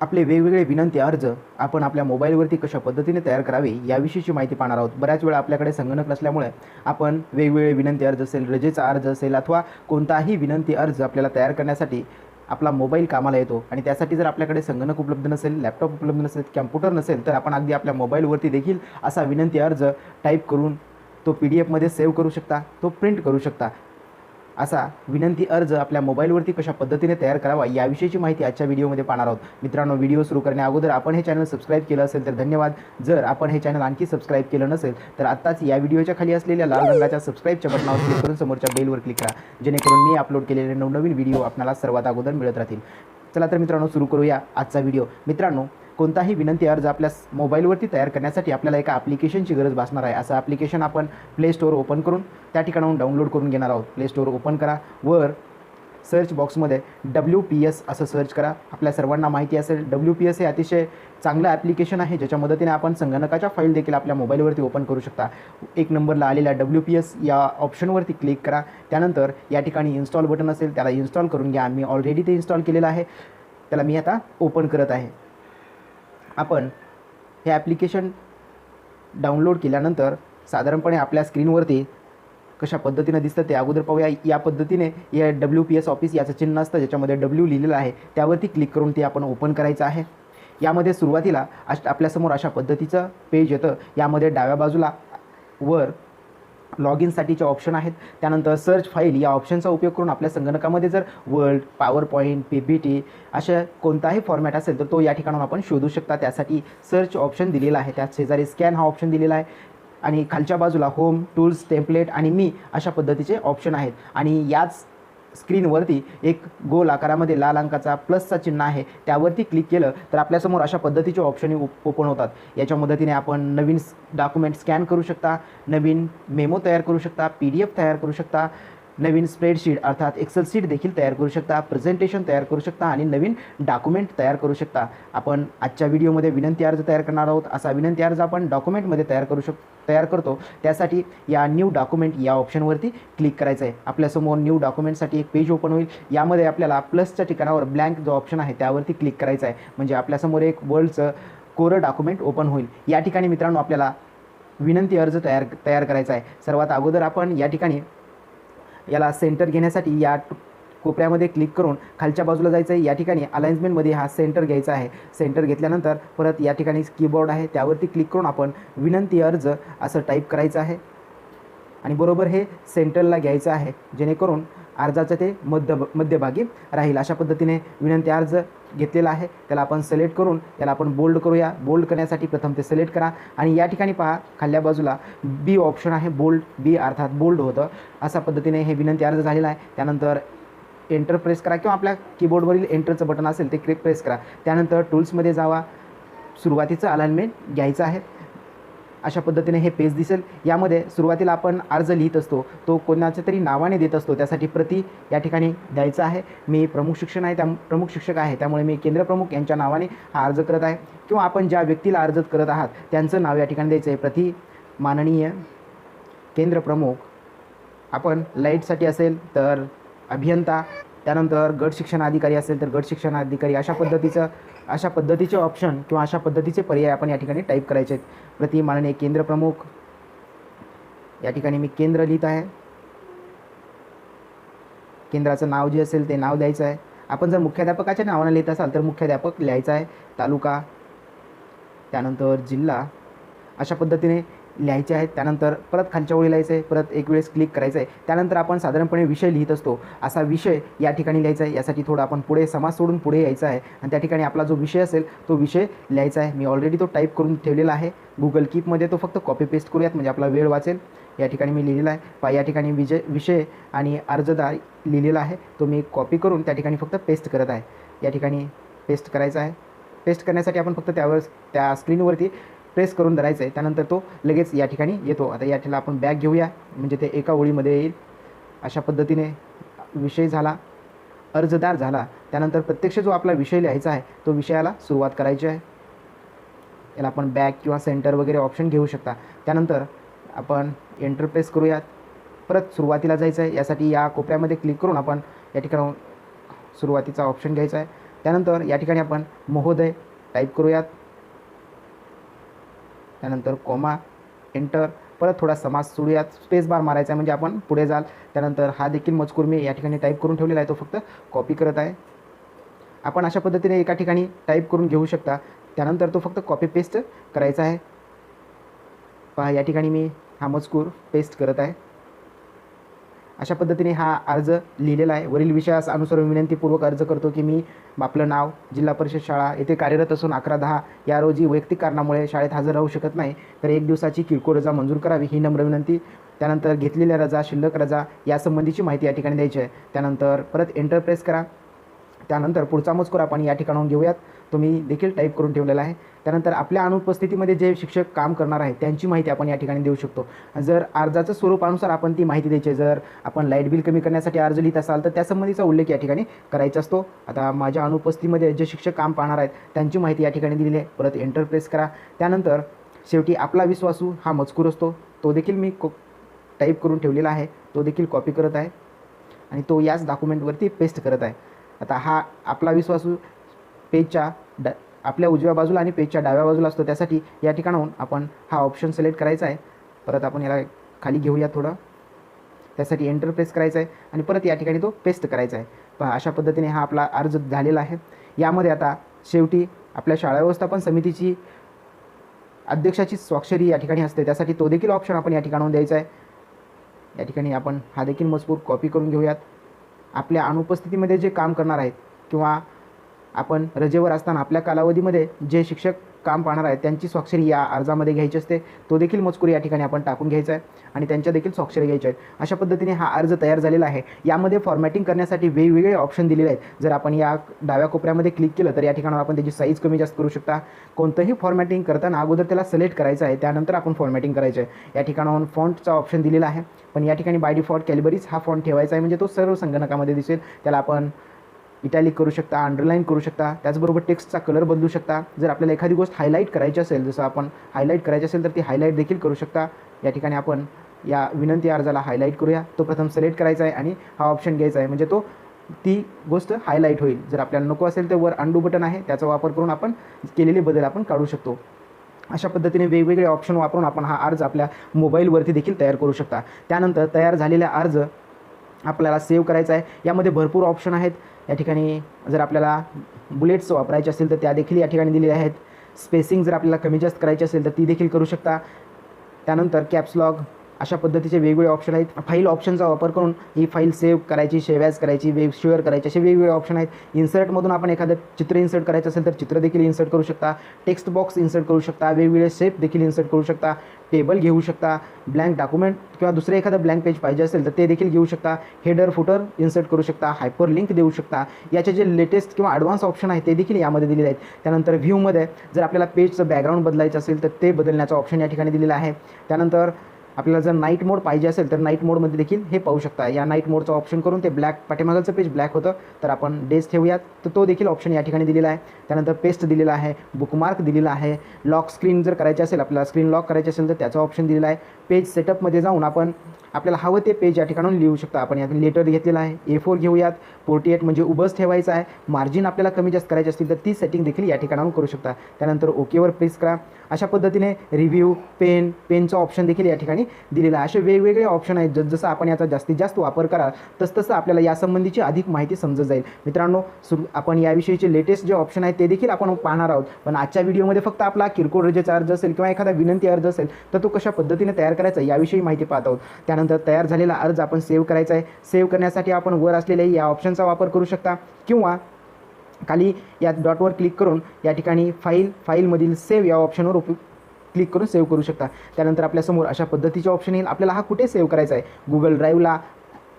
आपले वेगवेगळे विनंती अर्ज आपण आपल्या मोबाईलवरती कशा पद्धतीने तयार करावे याविषयीची माहिती पाहणार आहोत. बऱ्याच वेळा आपल्याकडे संगणक नसल्यामुळे आपण वेगवेगळे विनंती अर्ज असेल रजेचा अर्ज असेल अथवा कोणताही विनंती अर्ज आपल्याला तयार करण्यासाठी आपला मोबाईल कामाला येतो आणि त्यासाठी जर आपल्याकडे संगणक उपलब्ध नसेल लॅपटॉप उपलब्ध नसेल कॅम्प्युटर नसेल तर आपण अगदी आपल्या मोबाईलवरती देखील असा विनंती अर्ज टाईप करून तो पी डी एफमध्ये सेव्ह करू शकता तो प्रिंट करू शकता. असा विनंती अर्ज आपल्या मोबाईलवरती कशा पद्धतीने तयार करावा याविषयीची माहिती आजच्या व्हिडिओमध्ये पाहणार आहोत. मित्रांनो व्हिडिओ सुरू करण्या अगोदर आपण हे चॅनल सबस्क्राईब केलं असेल तर धन्यवाद. जर आपण हे चॅनल आणखी सबस्क्राईब केलं नसेल तर आत्ताच या व्हिडिओच्या खाली असलेल्या लाल रंगाच्या सबस्क्राईबच्या बटनावर क्लिक करून समोरच्या बेलवर क्लिक करा. जेणेकरून मी अपलोड केलेले नवनवीन व्हिडिओ आपल्याला सर्वात अगोदर मिळत राहतील. चला तर मित्रांनो सुरू करूया आजचा व्हिडिओ. मित्रांनो कोणताही विनंती अर्ज आपल्या मोबाईलवरती तयार करण्यासाठी आपल्याला एका ॲप्लिकेशनची गरज भासणार आहे. असं ॲप्लिकेशन आपण प्ले स्टोअर ओपन करून त्या ठिकाणाहून डाउनलोड करून घेणार आहोत. प्ले स्टोअर ओपन करा. वर सर्च बॉक्समध्ये डब्ल्यू पी एस असं सर्च करा. आपल्या सर्वांना माहिती असेल डब्ल्यू पी एस हे अतिशय चांगलं ॲप्लिकेशन आहे. ज्याच्या मदतीने आपण संगणकाच्या फाईल देखील आपल्या मोबाईलवरती ओपन करू शकता. एक नंबरला आलेल्या डब्ल्यू पी एस या ऑप्शनवरती क्लिक करा. त्यानंतर या ठिकाणी इन्स्टॉल बटन असेल त्याला इन्स्टॉल करून घ्या. मी ऑलरेडी ते इन्स्टॉल केलेलं आहे. त्याला मी आता ओपन करत आहे. आपण हे ॲप्लिकेशन डाउनलोड केल्यानंतर साधारणपणे आपल्या स्क्रीनवरती कशा पद्धतीनं दिसतं ते अगोदर पाहूया. या पद्धतीने या डब्ल्यू पी एस ऑफिस याचं चिन्ह असतं ज्याच्यामध्ये डब्ल्यू लिहिलेलं आहे त्यावरती क्लिक करून ते आपण ओपन करायचं आहे. यामध्ये सुरुवातीला अश आपल्यासमोर अशा पद्धतीचं पेज येतं. यामध्ये डाव्या बाजूला वर लॉग इनसाठीचे ऑप्शन आहेत. त्यानंतर सर्च फाईल या ऑप्शनचा उपयोग करून आपल्या संगणकामध्ये जर word PowerPoint P P T अशा कोणताही फॉर्मॅट असेल तर तो या ठिकाणाहून आपण शोधू शकता. त्यासाठी सर्च ऑप्शन दिलेला आहे. त्या शेजारी स्कॅन हा ऑप्शन दिलेला आहे. आणि खालच्या बाजूला होम टूल्स टेम्पलेट आणि मी अशा पद्धतीचे ऑप्शन आहेत. आणि याच स्क्रीनवरती एक गोल आकारामध्ये लाल अंकाचा प्लसचा चिन्ह आहे. त्यावरती क्लिक केलं तर आपल्यासमोर अशा पद्धतीचे ऑप्शन ओपन होतात. याच्या मदतीने आपण नवीन डॉक्युमेंट स्कॅन करू शकता नवीन मेमो तयार करू शकता पी डी एफ तयार करू शकता. नवीन स्प्रेडशीट अर्थात एक्सेल सीट देखील तयार करू शकता प्रेझेंटेशन तयार करू शकता आणि नवीन डॉक्युमेंट तयार करू शकता. आपण आजच्या व्हिडिओमध्ये विनंती अर्ज तयार करणार आहोत. असा विनंती अर्ज आपण डॉक्युमेंटमध्ये तयार करू शक तयार करतो. त्यासाठी या न्यू डॉक्युमेंट या ऑप्शनवरती क्लिक करायचं आहे आपल्यासमोर न्यू डॉक्युमेंटसाठी एक पेज ओपन होईल. यामध्ये आपल्याला प्लसच्या ठिकाणावर ब्लँक जो ऑप्शन आहे त्यावरती क्लिक करायचं आहे म्हणजे आपल्यासमोर एक वर्ल्डचं कोरं डॉक्युमेंट ओपन होईल. या ठिकाणी मित्रांनो आपल्याला विनंती अर्ज तयार तयार करायचा आहे सर्वात अगोदर आपण या ठिकाणी याला सेंटर घेण्यासाठी या कोपऱ्यामध्ये क्लिक करून खालच्या बाजूला जायचं आहे या ठिकाणी अलाइन्समेंटमध्ये हा सेंटर घ्यायचा आहे. सेंटर घेतल्यानंतर परत या ठिकाणी कीबोर्ड आहे. त्यावरती क्लिक करून आपण विनंती अर्ज असं टाईप करायचं आहे. आणि बरोबर हे सेंटरला घ्यायचं आहे. जेणेकरून अर्जाचं ते मध्य मध्यभागी राहील. अशा पद्धतीने विनंती अर्ज घेतलेला आहे. त्याला आपण सिलेक्ट करून त्याला आपण बोल्ड करूया. बोल्ड करण्यासाठी प्रथम ते सिलेक्ट करा. आणि या ठिकाणी पहा खाल्ल्या बाजूला बी ऑप्शन आहे बोल्ड बी अर्थात बोल्ड होतं. अशा पद्धतीने हे विनंती अर्ज झालेला आहे. त्यानंतर एंटर प्रेस करा किंवा आपल्या कीबोर्डवरील एंटरचं बटन असेल ते क्लिक प्रेस करा. त्यानंतर टूल्समध्ये जावा. सुरुवातीचं अलाइनमेंट घ्यायचं आहे. अशा पद्धतीने हे पेज दिसेल. यामध्ये सुरुवातीला आपण अर्ज लिहित असतो. तो कोणाच्या तरी नावाने देत असतो. त्यासाठी प्रति या ठिकाणी द्यायचा आहे. मी प्रमुख शिक्षण आहे त्या प्रमुख शिक्षक आहे. त्यामुळे मी केंद्रप्रमुख यांच्या नावाने हा अर्ज करत आहे. किंवा आपण ज्या व्यक्तीला अर्ज करत आहात त्यांचं नाव या ठिकाणी द्यायचं आहे. प्रति माननीय केंद्र प्रमुख. आपण लाईटसाठी असेल तर अभियंता त्यानंतर गट शिक्षण अधिकारी असेल तर गट शिक्षण अधिकारी अशा पद्धतीचं अशा पद्धतीचे ऑप्शन किंवा अशा पद्धतीचे पर्याय आपण या ठिकाणी टाईप करायचे आहेत. प्रति माननीय केंद्र प्रमुख. या ठिकाणी मी केंद्र लिहित आहे. केंद्राचं नाव जे असेल ते नाव द्यायचं आहे. आपण जर मुख्याध्यापकाच्या नावानं लिहित असाल तर मुख्याध्यापक लिहायचा आहे. तालुका त्यानंतर जिल्हा. अशा पद्धतीने लिहायचे आहेत. त्यानंतर परत खालच्या ओळी लिहायचं आहे. परत एक वेळेस क्लिक करायचं आहे. त्यानंतर आपण साधारणपणे विषय लिहित असतो. असा विषय या ठिकाणी लिहायचा आहे. यासाठी थोडं आपण पुढे समाज सोडून पुढे यायचं आहे. आणि त्या ठिकाणी आपला जो विषय असेल तो विषय लिहायचा आहे. मी ऑलरेडी तो टाईप करून ठेवलेला आहे. गुगल कीपमध्ये तो फक्त कॉपी पेस्ट करूयात. म्हणजे आपला वेळ वाचेल. या ठिकाणी मी लिहिलेला आहे. पा या ठिकाणी विजय विषय आणि अर्जदार लिहिलेला आहे. तो मी कॉपी करून त्या ठिकाणी फक्त पेस्ट करत आहे. या ठिकाणी पेस्ट करायचा आहे. पेस्ट करण्यासाठी आपण फक्त त्यावर त्या स्क्रीनवरती प्रेस करून धरायचं आहे त्यानंतर तो लगेच या ठिकाणी येतो. आता या ठिकाणी आपण बॅग घेऊया. म्हणजे ते एका ओळीमध्ये येईल. अशा पद्धतीने विषय झाला. अर्जदार झाला. त्यानंतर प्रत्यक्ष जो आपला विषय लिहायचा आहे तो विषयाला सुरुवात करायची आहे. याला आपण बॅग किंवा सेंटर वगैरे ऑप्शन घेऊ शकता. त्यानंतर आपण एंटर प्रेस करूयात. परत सुरुवातीला जायचं आहे यासाठी या कोपऱ्यामध्ये क्लिक करून आपण या ठिकाणी सुरुवातीचा ऑप्शन घ्यायचा आहे. त्यानंतर या ठिकाणी आपण महोदय टाईप करूयात. त्यानंतर कोमा एंटर परत थोडा समाज सोडूयात स्पेस बार मारायचा आहे म्हणजे आपण पुढे जाल. त्यानंतर हा देखील मजकूर मी या ठिकाणी टाईप करून ठेवलेला आहे. तो फक्त कॉपी करत आहे. आपण अशा पद्धतीने एका ठिकाणी टाईप करून घेऊ शकता. त्यानंतर तो फक्त कॉपी पेस्ट करायचा आहे. पहा या ठिकाणी मी हा मजकूर पेस्ट करत आहे. अशा पद्धतीने हा अर्ज लिहिलेला आहे. वरील विषयास अनुसरून विनंतीपूर्वक अर्ज करतो की मी आपलं नाव जिल्हा परिषद शाळा येथे कार्यरत असून अकरा दहा या रोजी वैयक्तिक कारणामुळे शाळेत हजर राहू शकत नाही तर एक दिवसाची किरकोळ रजा मंजूर करावी ही नम्र विनंती. त्यानंतर घेतलेल्या रजा शिल्लक रजा यासंबंधीची माहिती या ठिकाणी द्यायची आहे. त्यानंतर परत एंटर प्रेस करा. त्यानंतर पुढचा मजकूर आपण या ठिकाणाहून घेऊयात. तुम्ही देखील टाईप करून ठेवलेला आहे. त्यानंतर आपल्या अनुपस्थितीमध्ये जे शिक्षक काम करणार आहेत त्यांची माहिती आपण या ठिकाणी देऊ शकतो. जर अर्जाचं स्वरूपानुसार आपण ती माहिती द्यायची आहे. जर आपण लाइट बिल कमी करण्यासाठी अर्ज लिहित असाल तर त्यासंबंधीचा उल्लेख या ठिकाणी करायचा असतो. आता माझ्या अनुपस्थितीमध्ये जे शिक्षक काम पाहणार आहेत त्यांची माहिती या ठिकाणी दिलेली आहे. परत एंटर प्रेस करा. त्यानंतर शेवटी आपला विश्वासू हा मजकूर असतो. तो देखील मी को टाईप करून ठेवलेला आहे. तो देखील कॉपी करत आहे. आणि तो याच डॉक्युमेंटवरती पेस्ट करत आहे. आता हा आपला विश्वासू पेजच्या ड आपल्या उजव्या बाजूला आणि पेजच्या डाव्या बाजूला असतो. त्यासाठी या ठिकाणाहून आपण हा ऑप्शन सिलेक्ट करायचा आहे. परत आपण याला खाली घेऊया थोडं. त्यासाठी एंटर प्रेस करायचा आहे. आणि परत या ठिकाणी तो पेस्ट करायचा आहे. पहा अशा पद्धतीने हा आपला अर्ज झालेला आहे. यामध्ये आता शेवटी आपल्या शाळा व्यवस्थापन समितीची अध्यक्षाची स्वाक्षरी या ठिकाणी असते. त्यासाठी तो देखील ऑप्शन आपण या ठिकाणाहून द्यायचा आहे. या ठिकाणी आपण हा देखील मजकूर कॉपी करून घेऊयात. आपल्या अनुपस्थितीमध्ये जे काम करणार आहेत किंवा आपण रजेवर असताना आपल्या कालावधीमध्ये जे शिक्षक काम पाहणार आहेत त्यांची स्वाक्षरी या अर्जामध्ये घ्यायची असते. तो देखील मजकूर या ठिकाणी आपण टाकून घ्यायचा आहे आणि त्यांच्या देखील स्वाक्षरी घ्यायच्या आहेत. अशा पद्धतीने हा अर्ज तयार झालेला आहे. यामध्ये फॉर्मॅटिंग करण्यासाठी वेगवेगळे ऑप्शन दिलेले आहेत. जर आपण या डाव्या कोपऱ्यामध्ये क्लिक केलं तर या ठिकाणी आपण त्याची साईज कमी जास्त करू शकता. कोणतंही फॉर्मॅटिंग करताना अगोदर त्याला सिलेक्ट करायचं आहे. त्यानंतर आपण फॉर्मॅटिंग करायचं आहे. या ठिकाणाहून फॉन्टचा ऑप्शन दिलेला आहे. पण या ठिकाणी बाय डिफॉल्ट कॅलिबरीज हा फॉन्ट ठेवायचा आहे. म्हणजे तो सर्व संगणकामध्ये दिसेल. त्याला आपण इटॅलिक करू शकता अंडरलाईन करू शकता त्याचबरोबर टेक्स्टचा कलर बदलू शकता. जर आपल्याला एखादी गोष्ट हायलाईट करायची असेल जसं आपण हायलाईट करायची असेल तर ती हायलाईट देखील करू शकता. या ठिकाणी आपण या विनंती अर्जाला हायलाईट करूया. तो प्रथम सिलेक्ट करायचा आहे आणि हा ऑप्शन घ्यायचा आहे. म्हणजे तो ती गोष्ट हायलाईट होईल. जर आपल्याला नको असेल तर वर अंडू बटन आहे. त्याचा वापर करून आपण केलेले बदल आपण काढू शकतो. अशा पद्धतीने वेगवेगळे ऑप्शन वापरून आपण हा अर्ज आपल्या मोबाईलवरती देखील तयार करू शकता. त्यानंतर तयार झालेला अर्ज आपल्याला सेव्ह करायचा आहे. यामध्ये भरपूर ऑप्शन आहेत. या ठिकाणी जर आपल्याला बुलेट्स वापरायचे असेल तर त्या देखील या ठिकाणी दिलेल्या आहेत. स्पेसिंग जर आपल्याला कमी जास्त करायची असेल तर ती देखील करू शकता. त्यानंतर कॅप्सलॉग अशा पद्धतीचे वेगवेगळे ऑप्शन आहेत. फाईल ऑप्शनचा वापर करून ही फाईल सेव्ह करायची शेवॅज करायची वेब शेअर करायची असे वेगवेगळे ऑप्शन आहेत. इन्सर्टमधून आपण एखादं चित्र इन्सर्ट करायचं असेल तर चित्र देखील इन्सर्ट करू शकता. टेक्स्ट बॉक्स इन्सर्ट करू शकता. वेगवेगळे शेप देखील इन्सर्ट करू शकता. टेबल घेऊ शकता. ब्लँक डॉक्युमेंट किंवा दुसरे एखादं ब्लँक पेज पाहिजे असेल तर ते देखील घेऊ शकता. हेडर फुटर इन्सर्ट करू शकता. हायपर लिंक देऊ शकता. याचे जे लेटेस्ट किंवा ॲडव्हान्स ऑप्शन आहे ते देखील यामध्ये दिलेले आहेत. त्यानंतर व्ह्यूमध्ये जर आपल्याला पेजचं बॅकग्राऊंड बदलायचं असेल तर ते बदलण्याचा ऑप्शन या ठिकाणी दिलेला आहे. त्यानंतर आपल्याला जर नाईट मोड पाहिजे असेल तर नाईट मोडमध्ये देखील हे पाहू शकता. या नाईट मोडचा ऑप्शन करून ते ब्लॅक पाठीमागलचं पेज ब्लॅक होतं. तर आपण डेज ठेवूयात. तर तो देखील ऑप्शन या ठिकाणी दिलेला आहे. त्यानंतर पेस्ट दिलेला आहे. बुकमार्क दिलेला आहे. लॉक स्क्रीन जर करायची असेल आपल्याला स्क्रीन लॉक करायची असेल तर त्याचा ऑप्शन दिलेला आहे. पेज सेटअपमध्ये जाऊन आपण आपल्याला हवं ते पेज या ठिकाणून लिहू शकता. आपण यात लेटर घेतलेला आहे. ए फोर घेऊयात. फोर्टी एट म्हणजे उभंच ठेवायचं आहे. मार्जिन आपल्याला कमी जास्त करायची असतील तर ती सेटिंग देखील या ठिकाणाहून करू शकता. त्यानंतर ओकेवर प्रेस करा. अशा पद्धतीने रिव्ह्यू पेन पेनचं ऑप्शन देखील या ठिकाणी दिलेलं आहे. असे वेगवेगळे ऑप्शन आहेत. जस जसं आपण याचा जास्तीत जास्त वापर कराल तसतसं आपल्याला यासंबंधीची अधिक माहिती समजत जाईल. मित्रांनो सुरू आपण याविषयीचे लेटेस्ट जे ऑप्शन आहेत ते देखील आपण पाहणार आहोत. पण आजच्या व्हिडिओमध्ये फक्त आपला किरकोळ रजेचा अर्ज असेल किंवा एखादा विनंती अर्ज असेल तर तो कशा पद्धतीने तयार करायचं याविषयी माहिती पाहत आहोत. त्यानंतर तयार झालेला अर्ज आपण सेव्ह करायचा आहे. सेव्ह करण्यासाठी आपण वर असलेल्या या ऑप्शनचा वापर करू शकता किंवा खाली या डॉटवर क्लिक करून या ठिकाणी फाईल फाईलमधील सेव्ह या ऑप्शनवर उप क्लिक करून सेव्ह करू शकता. त्यानंतर आपल्यासमोर अशा पद्धतीचे ऑप्शन येईल. आपल्याला हा कुठे सेव्ह करायचा आहे? गुगल ड्राईव्हला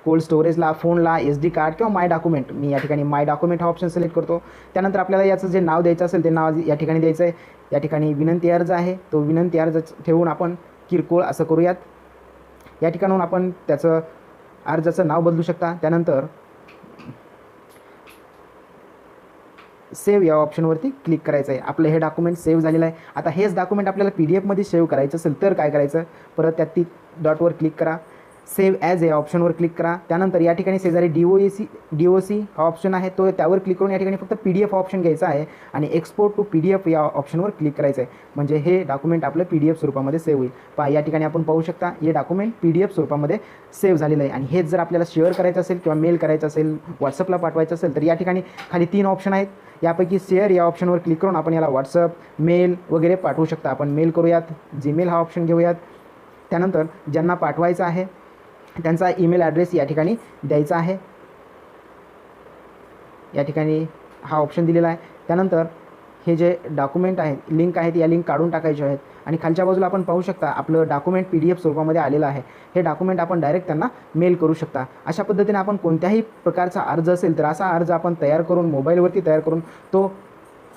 कोल्ड स्टोरेजला फोनला एस डी कार्ड किंवा माय डॉक्युमेंट मी या ठिकाणी माय डॉक्युमेंट हा ऑप्शन सिलेक्ट करतो. त्यानंतर आपल्याला याचं जे नाव द्यायचं असेल ते नाव या ठिकाणी द्यायचं आहे. या ठिकाणी विनंती अर्ज आहे. तो विनंती अर्ज ठेवून आपण किरकोळ असं करूयात. या ठिकाणाहून आपण त्याचं अर्जाचं नाव बदलू शकता. त्यानंतर सेव्ह या ऑप्शनवरती क्लिक करायचं आहे आपलं हे डॉक्युमेंट सेव्ह झालेलं आहे. आता हेच डॉक्युमेंट आपल्याला पी डी एफमध्ये सेव्ह करायचं असेल तर काय करायचं? परत त्यात ती डॉटवर क्लिक करा. सेव्ह ॲज या ऑप्शनवर क्लिक करा. त्यानंतर या ठिकाणी शेजारी D O A C D O C हा ऑप्शन आहे. तो त्यावर क्लिक करून या ठिकाणी फक्त पी डी एफ ऑप्शन घ्यायचा आहे आणि export to P D F या ऑप्शनवर क्लिक करायचं आहे. म्हणजे हे डॉक्युमेंट आपलं पी डी एफ स्वरूपामध्ये सेव्ह होईल. पहा या ठिकाणी आपण पाहू शकता हे डॉक्युमेंट पी डी एफ स्वरूपामध्ये सेव्ह झालेलं आहे. आणि हेच जर आपल्याला शेअर करायचं असेल किंवा मेल करायचं असेल व्हॉट्सअपला पाठवायचं असेल तर या ठिकाणी खाली तीन ऑप्शन आहेत. यापैकी शेअर या ऑप्शनवर क्लिक करून आपण याला व्हॉट्सअप मेल वगैरे पाठवू शकता. आपण मेल करूयात जीमेल हा ऑप्शन घेऊयात. त्यानंतर ज्यांना पाठवायचं आहे त्यांचा ईमेल ॲड्रेस या ठिकाणी द्यायचा आहे. या ठिकाणी हा ऑप्शन दिलेला आहे. त्यानंतर हे जे डॉक्युमेंट आहेत लिंक आहेत या लिंक काढून टाकायचे आहेत. आणि खालच्या बाजूला आपण पाहू शकता आपलं डॉक्युमेंट पी डी एफ स्वरूपामध्ये आलेलं आहे. हे डॉक्युमेंट आपण डायरेक्ट त्यांना मेल करू शकता. अशा पद्धतीने आपण कोणत्याही प्रकारचा अर्ज असेल तर असा अर्ज आपण तयार करून मोबाईलवरती तयार करून तो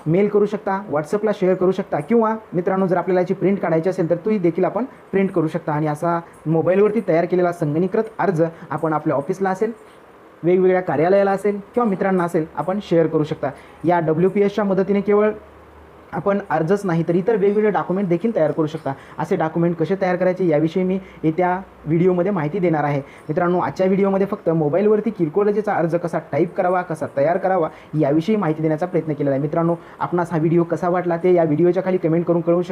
मेल करू शकता व्हॉट्सअपला शेअर करू शकता किंवा मित्रांनो जर आपल्याला याची प्रिंट काढायची असेल तर तोही देखील आपण प्रिंट करू शकता. आणि असा मोबाईलवरती तयार केलेला संगणीकृत अर्ज आपण आपल्या ऑफिसला असेल वेगवेगळ्या कार्यालयाला असेल किंवा मित्रांना असेल आपण शेअर करू शकता. या डब्ल्यू पी एसच्या मदतीने केवळ आपण अर्जच नाही तर इतर वेगवेगळे डॉक्युमेंट देखील तयार करू शकता. असे डॉक्युमेंट कसे तयार करायचे याविषयी मी येत्या व्हिडिओमध्ये माहिती देणार आहे. मित्रांनो आजच्या व्हिडिओमध्ये फक्त मोबाईलवरती किरकोळ रजेचा अर्ज कसा टाईप करावा कसा तयार करावा याविषयी माहिती देण्याचा प्रयत्न केलेला आहे. मित्रांनो आपणास हा व्हिडिओ कसा वाटला ते या व्हिडिओच्या खाली कमेंट करून कळवू शकता